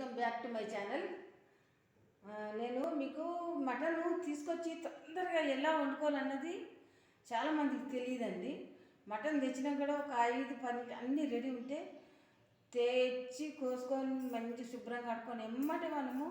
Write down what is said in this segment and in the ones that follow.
Welcome back to my channel. నేను మీకు mutton తీసుకొచ్చి తొందరగా ఎలా వండుకోవాలన్నది చాలామందికి తెలియదండి. మటన్ తెచ్చినా కూడా ఒక ఐదు పది అన్నీ రెడీ ఉంటే తెచ్చి కోసుకొని మంచి శుభ్రంగా కట్టుకొని ఎమ్మటి మనము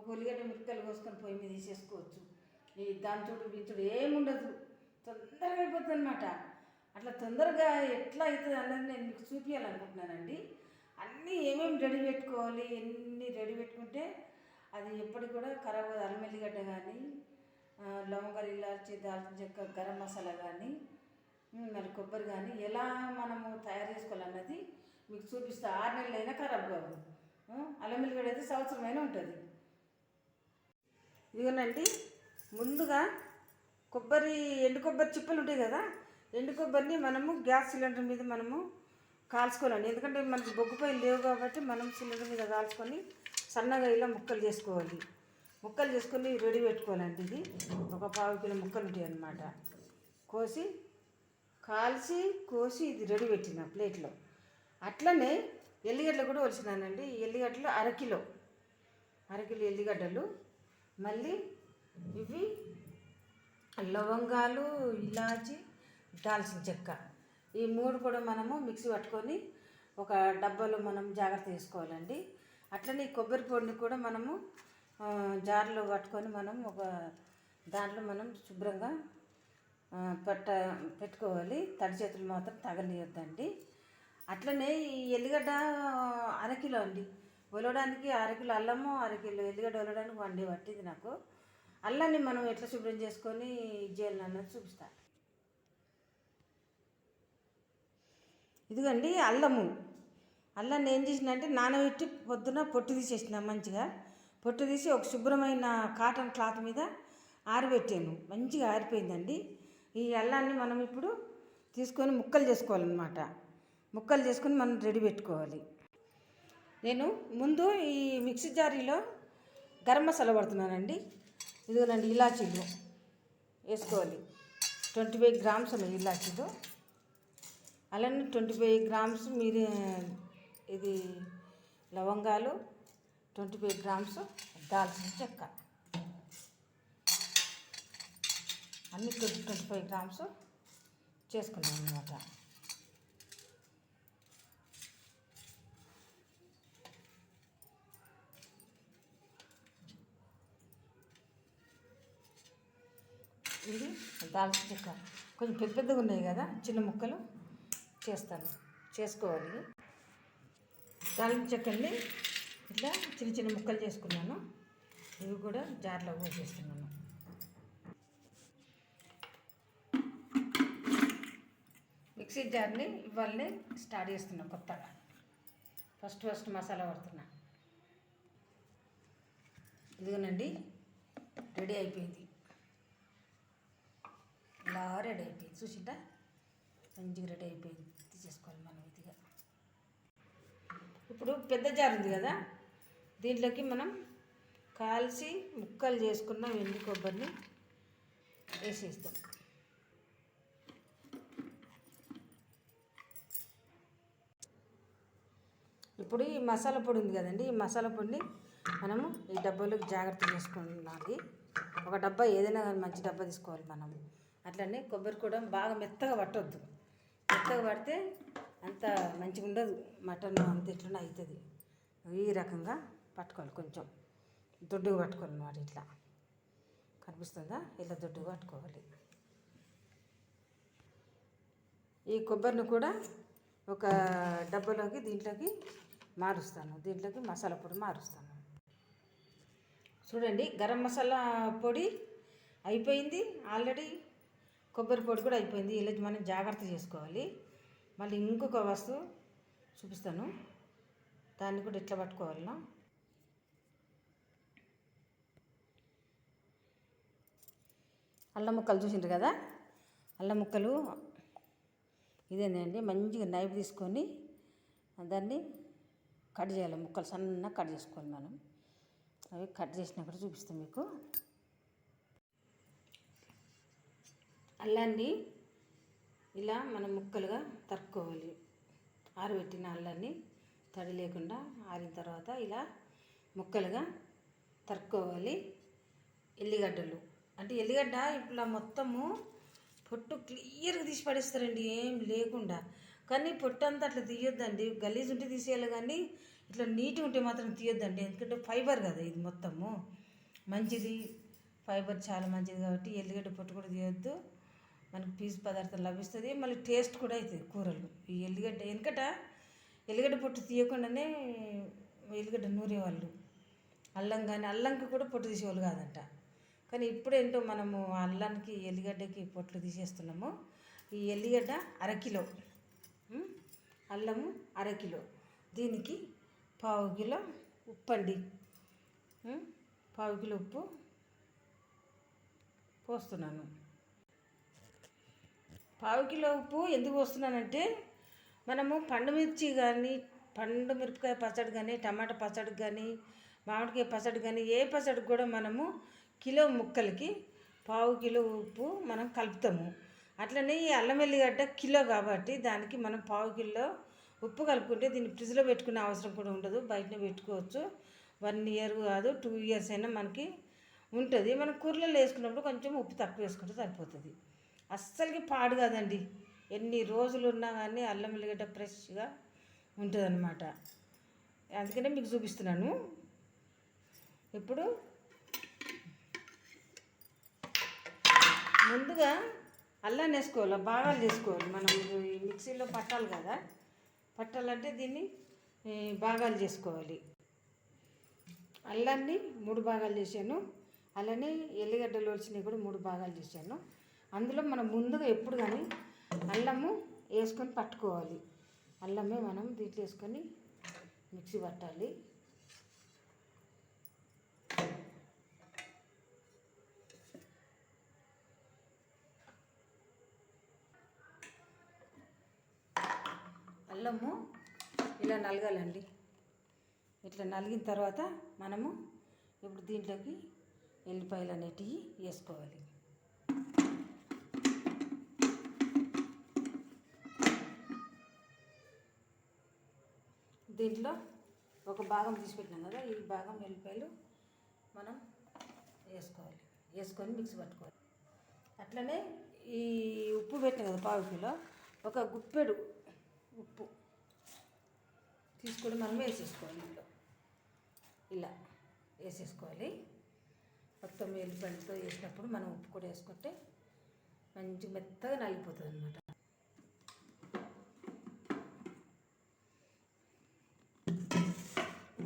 ఒక ఉల్లిగడ్డ మిరపకాయలు కోసుకొని పొయ్యి మీద తీసేసుకోవచ్చు ఈ దంచుడు బించుడు ఏముండదు. తొందరగా అయిపోతుంది అనమాట అట్లా తొందరగా ఎట్లా అవుతుంది అన్నది నేను మీకు చూపించాలనుకుంటున్నానండి అన్నీ ఏమేమి రెడీ పెట్టుకోవాలి ఎన్ని రెడీ పెట్టుకుంటే అది ఎప్పటికి కూడా ఖరాబ్ కాదు. అల్లం ఎల్లిగడ్డ కానీ లవంగాలు ఇలాచి దాల్చిన చెక్క గరం మసాలా కానీ మరి కొబ్బరి కానీ ఎలా మనము తయారు చేసుకోవాలన్నది మీకు చూపిస్తా. ఆరు నెలలైనా ఖరాబ్ కాదు అల్లం ఎల్లిగడ్డ అయితే సంవత్సరమైనా ఉంటుంది. ఇదిగోనండి ముందుగా కొబ్బరి ఎండు కొబ్బరి చిప్పలు ఉంటాయి కదా ఎండు కొబ్బరిని మనము గ్యాస్ సిలిండర్ మీద మనము కాల్చుకోవాలండి ఎందుకంటే మనకి బొగ్గు లేవు కాబట్టి మనం సిలిండర్ మీద కాల్చుకొని సన్నగా ఇలా ముక్కలు చేసుకోవాలి. ముక్కలు చేసుకొని రెడీ పెట్టుకోవాలండి ఇది. ఒక పావు కిలో ముక్కలు ఉంటాయి అన్నమాట. కోసి కాల్చి కోసి ఇది రెడీ పెట్టిన ప్లేట్లో. అట్లనే ఎల్లిగడ్డలు కూడా వచ్చినానండి ఎల్లిగడ్డలు అరకిలో అరకిలో ఎల్లిగడ్డలు. మళ్ళీ ఇవి లవంగాలు ఇలాచి దాల్చిన చెక్క. ఈ మూడు కూడా మనము మిక్సీ పట్టుకొని ఒక డబ్బాలో మనం జాగ్రత్త తీసుకోవాలండి అట్లనే ఈ కొబ్బరి పొడిని కూడా మనము జార్లో పట్టుకొని మనం ఒక దాంట్లో మనం శుభ్రంగా పెట్ట పెట్టుకోవాలి. తడి చేతులు మాత్రం తగలియొద్దండి అట్లనే ఈ ఎల్లిగడ్డ అరకిలో అండి. ఒలవడానికి అరకిలో అల్లము అరకిలో ఎల్లిగడ్డ ఒలవడానికి వన్ డే పట్టింది నాకు. అల్లాన్ని మనం ఎట్లా శుభ్రం చేసుకొని ఇది చేయాలన్నది చూపిస్తాను ఇదిగోండి అల్లము. అల్లాన్ని ఏం చేసినంటే నానబెట్టి పొద్దున పొట్టు తీసేసిన మంచిగా. పొట్టు తీసి ఒక శుభ్రమైన కాటన్ క్లాత్ మీద ఆరిపెట్టాను. మంచిగా ఆరిపోయిందండి. ఈ అల్లాన్ని మనం ఇప్పుడు తీసుకొని ముక్కలు చేసుకోవాలన్నమాట. ముక్కలు చేసుకొని మనం రెడీ పెట్టుకోవాలి. నేను ముందు ఈ మిక్సీ జారీలో గరం మసాలా పడుతున్నానండి ఇదిగోనండి ఇలాచీలు వేసుకోవాలి. ట్వంటీ ఫైవ్ గ్రామ్స్ ఉన్నాయి ఇలాచీలు. అలానే ట్వంటీ ఫైవ్ గ్రామ్స్ మీరు ఇది లవంగాలు ట్వంటీ ఫైవ్ గ్రామ్స్ దాల్చిన చెక్క. అన్ని ట్వంటీ ట్వంటీ ఫైవ్ గ్రామ్స్ చేసుకున్నాం అనమాట ఇది దాల్చిన చెక్క. కొంచెం పెద్ద పెద్దగా ఉన్నాయి కదా చిన్న ముక్కలు? చేస్తాను. చేసుకోవాలి. దాల్చిన చెక్కల్ని ఇట్లా చిన్న చిన్న ముక్కలు చేసుకున్నాను. ఇవి కూడా జార్లో పోసేస్తున్నాను. మిక్సీ జార్ని ఇవాళనే స్టార్ట్ చేస్తున్నా కొత్తగా. ఫస్ట్ ఫస్ట్ మసాలా పడుతున్నా ఇదిగోనండి రెడీ అయిపోయింది. ఇలా రెడీ అయిపోయింది. చూసిందా మంచిగా రెడీ అయిపోయింది. చేసుకోవాలి మనం ఇదిగా. ఇప్పుడు పెద్ద జార్ ఉంది కదా దీంట్లోకి మనం కాల్చి ముక్కలు చేసుకున్న ఎండు కొబ్బరిని వేసేస్తాం. ఇప్పుడు ఈ మసాలా పొడి ఉంది కదండి ఈ మసాలా పొడిని మనము ఈ డబ్బాలోకి జాగ్రత్త చేసుకున్నది ఒక డబ్బా ఏదైనా కానీ మంచి డబ్బా తీసుకోవాలి మనము అట్లనే కొబ్బరి కూడా బాగా మెత్తగా పట్టొద్దు. మెత్తగా పడితే అంత మంచిగా ఉండదు. మటన్ అంత ఎట్లనే అవుతుంది. ఈ రకంగా పట్టుకోవాలి కొంచెం. దొడ్డుగా పట్టుకోవాలి అన్నమాట ఇట్లా. కనిపిస్తుందా? ఇలా దొడ్డుగా పట్టుకోవాలి. ఈ కొబ్బరిని కూడా ఒక డబ్బాలోకి దీంట్లోకి మారుస్తాను. దీంట్లోకి మసాలా పొడి మారుస్తాను. చూడండి గరం మసాలా పొడి అయిపోయింది. ఆల్రెడీ కొబ్బరి పొడి కూడా అయిపోయింది. ఇలా మనం జాగ్రత్త చేసుకోవాలి. మళ్ళీ ఇంకొక వస్తువు చూపిస్తాను. దాన్ని కూడా ఇట్లా పట్టుకోవాలనో అల్లం ముక్కలు చూసిండ్రు కదా? అల్లం ముక్కలు ఇదేనండి మంచిగా నైఫ్ తీసుకొని దాన్ని కట్ చేయాలి. ముక్కలు సన్నగా కట్ చేసుకోవాలి మనం. అవి కట్ చేసినప్పుడు చూపిస్తాం మీకు. అల్లాన్ని ఇలా మనం ముక్కలుగా తరుక్కోవాలి. ఆరబెట్టిన అల్లాన్ని తడి లేకుండా ఆరిన తర్వాత ఇలా ముక్కలుగా తరుక్కోవాలి. ఎల్లిగడ్డలు అంటే ఎల్లిగడ్డ ఇట్లా మొత్తము పొట్టు క్లియర్గా తీసి పడేస్తారండి ఏం లేకుండా. కానీ పొట్టు అంతా అట్లా తీయొద్దండి. గలీజ్ ఉంటే తీసేయాలి కానీ ఇట్లా నీట్గా ఉంటే మాత్రం తీయొద్దండి. ఎందుకంటే ఫైబర్ కదా ఇది మొత్తము. మంచిది. ఫైబర్ చాలా మంచిది కాబట్టి ఎల్లిగడ్డ పొట్టు కూడా తీయొద్దు. మనకు పీసు పదార్థం లభిస్తుంది మళ్ళీ టేస్ట్ కూడా అవుతుంది కూరలు ఈ ఎల్లిగడ్డ ఎందుకట ఎల్లిగడ్డ పొట్టు తీయకుండానే ఎల్లిగడ్డ నూరేవాళ్ళు అల్లం కానీ అల్లంకి కూడా పొట్టు తీసేవాళ్ళు కాదంట. కానీ ఇప్పుడేంటో మనము అల్లానికి ఎల్లిగడ్డకి పొట్లు తీసేస్తున్నాము. ఈ ఎల్లిగడ్డ అరకిలో అల్లము అరకిలో దీనికి పావు కిలో ఉప్పు అండి పావు కిలో ఉప్పు పోస్తున్నాను. పావు కిలో ఉప్పు ఎందుకు పోస్తున్నానంటే మనము పండు మిర్చి కానీ పండు మిరపకాయ పచ్చడి కానీ టమాటా పచ్చడి కానీ మామిడికాయ పచ్చడి కానీ ఏ పచ్చడికి కూడా మనము కిలో ముక్కలకి పావు కిలో ఉప్పు మనం కలుపుతాము. అట్లనే ఈ అల్లం వెల్లిగడ్డ కిలో కాబట్టి దానికి మనం పావు కిలో ఉప్పు కలుపుకుంటే దీన్ని ఫ్రిడ్జ్లో పెట్టుకునే అవసరం కూడా ఉండదు. బయటనే పెట్టుకోవచ్చు. వన్ ఇయర్ కాదు టూ ఇయర్స్ అయినా మనకి ఉంటుంది. మనం కూరలలో వేసుకున్నప్పుడు కొంచెం ఉప్పు తక్కువ వేసుకుంటే సరిపోతుంది. అస్సలకి పాడు కాదండి. ఎన్ని రోజులు ఉన్నా కానీ అల్లం వెల్లిగడ్డ ఫ్రెష్గా ఉంటుంది అనమాట అందుకనే మీకు చూపిస్తున్నాను. ఇప్పుడు ముందుగా అల్లం వేసుకోవాలి? బాగాలు చేసుకోవాలి. మనం ఈ మిక్సీలో పట్టాలి కదా. పట్టాలంటే దీన్ని భాగాలు చేసుకోవాలి. అల్లాన్ని మూడు భాగాలు చేశాను. అలానే ఎల్లిగడ్డలు వచ్చినవి కూడా మూడు భాగాలు చేశాను. అందులో మనం ముందుగా ఎప్పుడు కానీ అల్లము వేసుకొని పట్టుకోవాలి. అల్లమే మనం దీంట్లో వేసుకొని మిక్సీ పట్టాలి. అల్లము ఇలా నలగాలండి. ఇట్లా నలిగిన తర్వాత మనము ఇప్పుడు దీంట్లోకి ఎల్లిపాయలు అనేటివి వేసుకోవాలి. దీంట్లో ఒక భాగం తీసి పెట్టినాం కదా ఈ భాగం ఎల్లిపాయలు మనం వేసుకోవాలి. వేసుకొని మిక్సీ పట్టుకోవాలి. అట్లనే ఈ ఉప్పు పెట్టిన కదా పావు కిలో ఒక గుప్పెడు ఉప్పు తీసుకొని మనం వేసేసుకోవాలి ఇంట్లో. ఇలా వేసేసుకోవాలి. మొత్తం ఎల్లిపాయలతో వేసినప్పుడు మనం ఉప్పు కూడా వేసుకుంటే మంచి మెత్తగా నలిగిపోతుంది అనమాట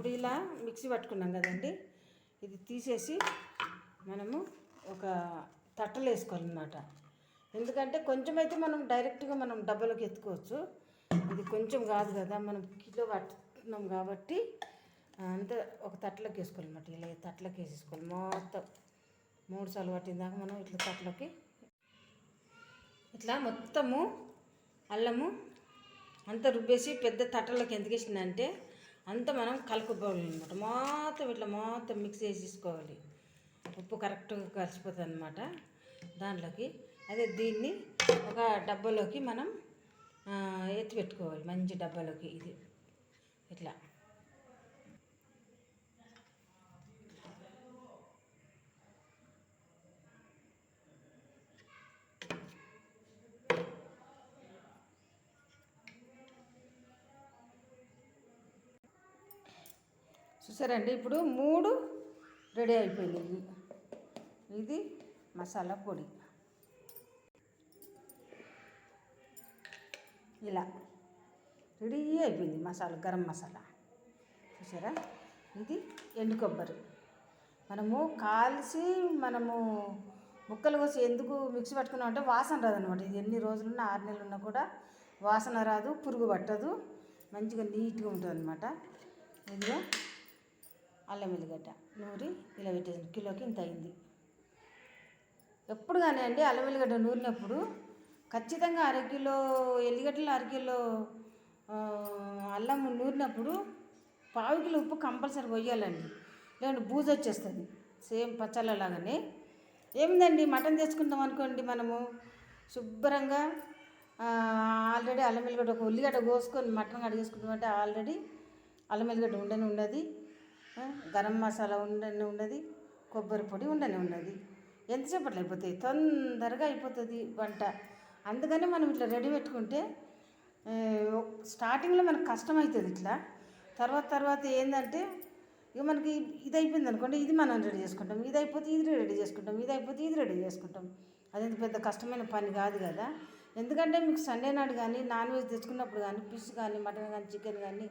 ఇప్పుడు ఇలా మిక్సీ పట్టుకున్నాం కదండి. ఇది తీసేసి మనము ఒక తట్టలు వేసుకోవాలన్నమాట. ఎందుకంటే కొంచెం అయితే మనం డైరెక్ట్గా మనం డబ్బాలోకి ఎత్తుకోవచ్చు. ఇది కొంచెం కాదు కదా మనం కిలో పట్టుకున్నాం కాబట్టి అంత ఒక తట్టలోకి వేసుకోవాలన్నమాట. ఇలా తట్టలోకి వేసేసుకోవాలి. మొత్తం మూడు సార్లు పట్టిన దాకా మనం ఇట్లా తట్టలోకి ఇట్లా మొత్తము అల్లము అంతా రుబ్బేసి పెద్ద తట్టలోకి ఎందుకు వేసిందంటే అంతా మనం కలుపుకోవాలి అనమాట మొత్తం ఇట్లా మొత్తం మిక్స్ చేసేసుకోవాలి ఉప్పు కరెక్ట్గా కలిసిపోతుంది అనమాట దాంట్లోకి అదే దీన్ని ఒక డబ్బాలోకి మనం ఎత్తి పెట్టుకోవాలి. మంచి డబ్బాలోకి ఇది. ఇట్లా. చూసారండి? ఇప్పుడు మూడు రెడీ అయిపోయినాయి ఇది మసాలా పొడి. ఇలా రెడీ అయిపోయింది మసాలా గరం మసాలా. చూసారా? ఇది ఎండు కొబ్బరి. మనము కాల్చి మనము ముక్కలు కోసి ఎందుకు మిక్సీ పట్టుకున్నాం అంటే వాసన రాదనమాట ఇది ఎన్ని రోజులున్నా ఆరు నెలలు ఉన్నా కూడా వాసన రాదు పురుగు పట్టదు. మంచిగా నీట్గా ఉంటుంది అనమాట ఇదిగో అల్లం వెల్లిగడ్డ నూరి ఇలా పెట్టేసి కిలోకి ఇంత అయింది. ఎప్పుడు కానీ అండి అల్లం వెల్లిగడ్డ నూరినప్పుడు ఖచ్చితంగా అరకిలో ఎల్లిగడ్డలు అరకిలో అల్లం నూరినప్పుడు పావు కిలో ఉప్పు కంపల్సరీ పోయాలండి. లేదంటే బూజ వచ్చేస్తుంది. సేమ్ పచ్చళ్ళలాగానే. ఏముందండి? మటన్ తెచ్చుకుందాం అనుకోండి మనము. శుభ్రంగా ఆల్రెడీ అల్లం వెల్లిగడ్డ ఒక ఉల్లిగడ్డ కోసుకొని మటన్ కడిగేసుకుంటామంటే ఆల్రెడీ అల్లం వెల్లిగడ్డ ఉండని ఉన్నది గరం మసాలా ఉండనే ఉన్నది కొబ్బరి పొడి ఉండనే ఉన్నది ఎంతసేపట్లో అయిపోతాయి? తొందరగా అయిపోతుంది వంట. అందుకని మనం ఇట్లా రెడీ పెట్టుకుంటే స్టార్టింగ్లో మనకు కష్టమవుతుంది ఇట్లా. తర్వాత తర్వాత ఏంటంటే ఇక మనకి ఇది అయిపోయింది అనుకోండి ఇది మనం రెడీ చేసుకుంటాం. ఇది అయిపోతే ఇది రెడీ చేసుకుంటాం. ఇది అయిపోతే ఇది రెడీ చేసుకుంటాం. అదేంత పెద్ద కష్టమైన పని కాదు కదా. ఎందుకంటే మీకు సండే నాడు కానీ నాన్ వెజ్ తెచ్చుకున్నప్పుడు కానీ ఫిష్ కానీ మటన్ కానీ చికెన్ కానీ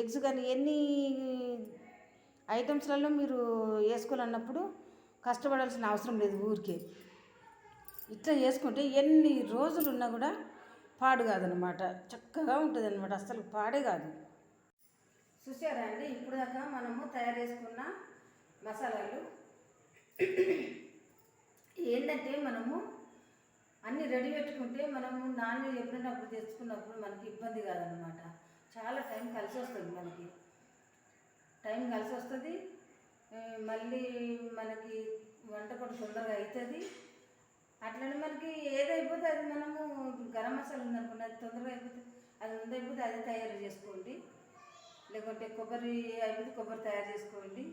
ఎగ్స్ కానీ ఎన్ని ఐటమ్స్లలో మీరు వేసుకోవాలన్నప్పుడు కష్టపడాల్సిన అవసరం లేదు ఊరికే. ఇట్లా చేసుకుంటే ఎన్ని రోజులు ఉన్నా కూడా పాడు కాదనమాట చక్కగా ఉంటుంది అనమాట అసలు పాడే కాదు. చూసారా అండి? ఇప్పుడు దాకా మనము తయారు చేసుకున్న మసాలాలు. ఏంటంటే మనము అన్నీ రెడీ పెట్టుకుంటే మనము నాన్ వెజ్ ఎప్పుడైనా అప్పుడు తెచ్చుకున్నప్పుడు మనకి ఇబ్బంది కాదనమాట చాలా టైం కలిసి వస్తుంది మనకి. టైం కలిసి వస్తుంది మళ్ళీ మనకి వంట కూడా తొందరగా అవుతుంది అట్లనే మనకి ఏదైపోతే అది మనము గరం మసాలా ఉందనుకోండి అది తొందరగా అయిపోతుంది అది ఉందైపోతే అయిపోతే అది తయారు చేసుకోండి. లేకుంటే కొబ్బరి అయిపోతే కొబ్బరి తయారు చేసుకోండి.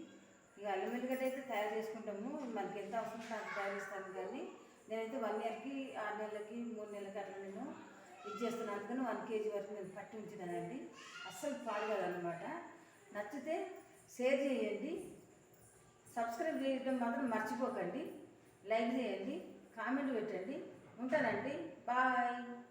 ఇక అల్లం వెల్లిగడ్డ అయితే తయారు చేసుకుంటాము. మనకి ఎంత అవసరం అంత తయారు చేస్తాను కానీ నేనైతే వన్ ఇయర్కి ఆరు నెలలకి మూడు నెలలకి అట్లా నేను ఇది చేస్తున్నాను. అందుకని వన్ కేజీ వరకు నేను పట్టి ఉంచినానండి అస్సలు పాడగలనమాట నచ్చితే షేర్ చేయండి. సబ్స్క్రైబ్ చేయడం మాత్రం మర్చిపోకండి. లైక్ చేయండి. కామెంట్ పెట్టండి. ఉంటానండి. బాయ్.